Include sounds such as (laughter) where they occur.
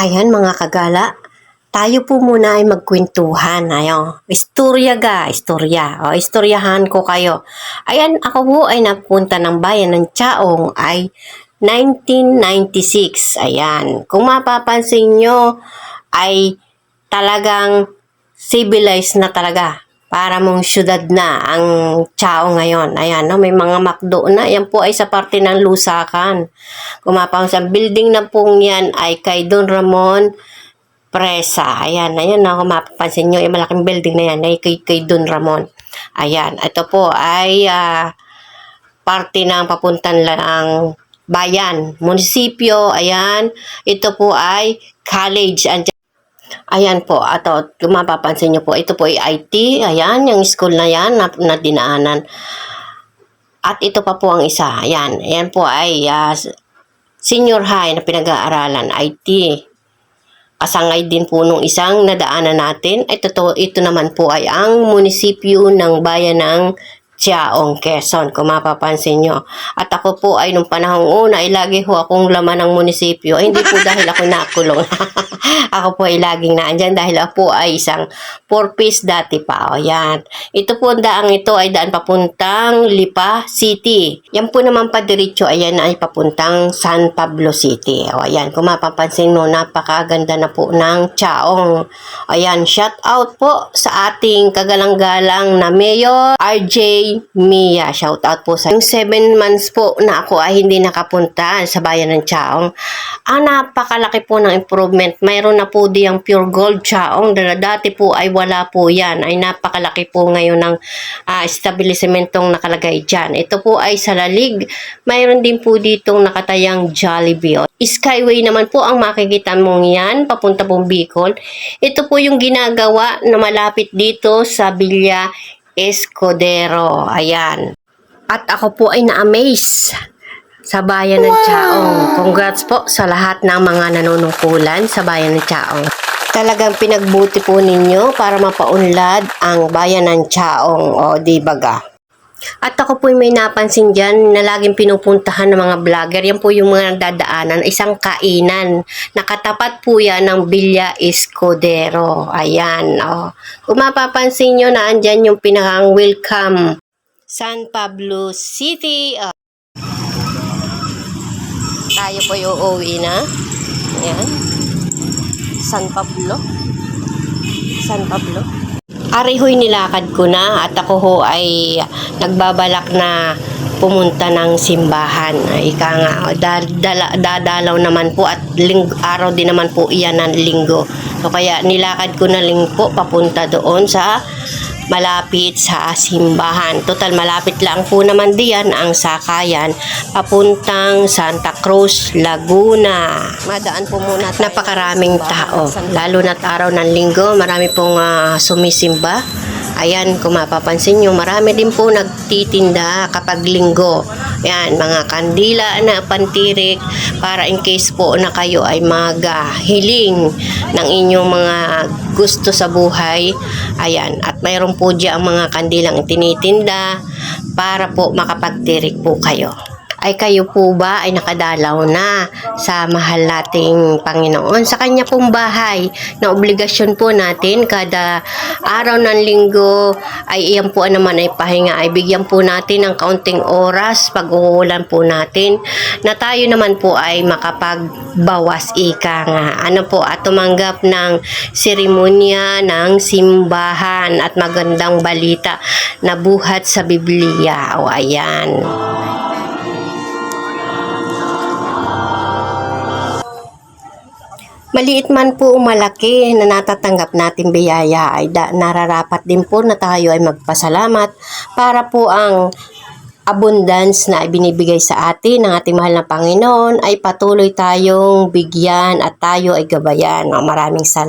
Ayan mga kagala, tayo po muna ay magkwentuhan. Ayo, istorya ga, istorya. O, istoryahan ko kayo. Ayan, ako po ay napunta ng bayan ng Chaong ay 1996. Ayan, kung mapapansin nyo ay talagang civilized na talaga. Para mong syudad na ang Chao ngayon. Ayan, no? may mga makdo na. Yan po ay sa parte ng Lusakan. Kung mapapansin, building na pong yan ay kay Don Ramon Presa. Ayan, ayan na, kung mapapansin nyo, yung malaking building na yan ay kay, kay Don Ramon. Ayan, ito po ay ah, parte ng papuntan lang bayan, munisipyo, ayan. Ito po ay college. Andyan Ayan po, ato, kung mapapansin nyo po, ito po ay IT, ayan, yung school na yan na, na dinaanan. At ito pa po ang isa, ayan, ayan po ay ah, senior high na pinag-aaralan, IT. Kasangay din po nung isang nadaanan natin, ito, to, ito naman po ay ang munisipyo ng bayan ng Chiaong, Quezon, kung mapapansin nyo. At ako po ay nung panahong una, ay lagi ho akong laman ng munisipyo. Ay, hindi po (laughs) dahil ako nakulong. (laughs) ako po ay laging naandyan dahil ako po ay isang four-piece dati pa. O, yan. Ito po ang daang ito ay daan papuntang Lipa City. Yan po naman pa diretso, ayan ay papuntang San Pablo City. O, ayan. Kung mapapansin mo, napakaganda na po ng Chaong. Ayan, shout out po sa ating kagalang-galang na Mayor RJ Mia. Shout out po sa yung 7 months po na ako ay hindi nakapunta sa bayan ng Chaong. Ah, napakalaki po ng improvement. Mayroon na po diyang pure gold Chaong. Dati po ay wala po yan. Ay napakalaki po ngayon ng ah, establishmentong nakalagay dyan. Ito po ay sa lalig. Mayroon din po ditong nakatayang Jollibee. Skyway naman po ang makikita mong yan, papunta pong Bicol. Ito po yung ginagawa na malapit dito sa Villa Escudero. Ayan. At ako po ay na-amaze sa bayan ng Chaong. Congrats po sa lahat ng mga nanunungkulan sa bayan ng Chaong. Talagang pinagbuti po ninyo para mapaunlad ang bayan ng Chaong o di baga. At ako po may napansin dyan na laging pinupuntahan ng mga vlogger. Yan po yung mga dadaanan. Isang kainan. Nakatapat po yan ng Villa Escudero. Ayan. Oh. Kung mapapansin nyo na andyan yung pinakang welcome San Pablo City. Oh. Tayo po uuwi na. Ayan. San Pablo. San Pablo. Arihoy nilakad ko na at ako ho ay nagbabalak na pumunta ng simbahan. Ika nga, dadalaw naman po at ling, araw din naman po iyan ng linggo. So kaya nilakad ko na ling po papunta doon sa malapit sa simbahan. Total malapit lang po naman diyan ang sakayan papuntang Santa Cruz, Laguna. Madaan po muna tayo. Napakaraming tao. Lalo na't araw ng linggo, marami pong ah, sumisimba. Ayan, kung mapapansin nyo, marami din po nagtitinda kapag linggo. Ayan, mga kandila na pantirik para in case po na kayo ay maghiling ng inyong mga gusto sa buhay. Ayan, at mayroon po dyan mga kandilang tinitinda para po makapagtirik po kayo ay kayo po ba ay nakadalaw na sa mahal nating Panginoon? Sa kanya pong bahay na obligasyon po natin kada araw ng linggo ay iyan po naman ay pahinga. Ay bigyan po natin ng kaunting oras pag-uulan po natin na tayo naman po ay makapagbawas ika nga. Ano po at tumanggap ng seremonya ng simbahan at magandang balita na buhat sa Biblia. O ayan Maliit man po o malaki na natatanggap natin biyaya ay da, nararapat din po na tayo ay magpasalamat para po ang abundance na ibinibigay sa atin ng ating mahal na Panginoon ay patuloy tayong bigyan at tayo ay gabayan. Maraming salamat.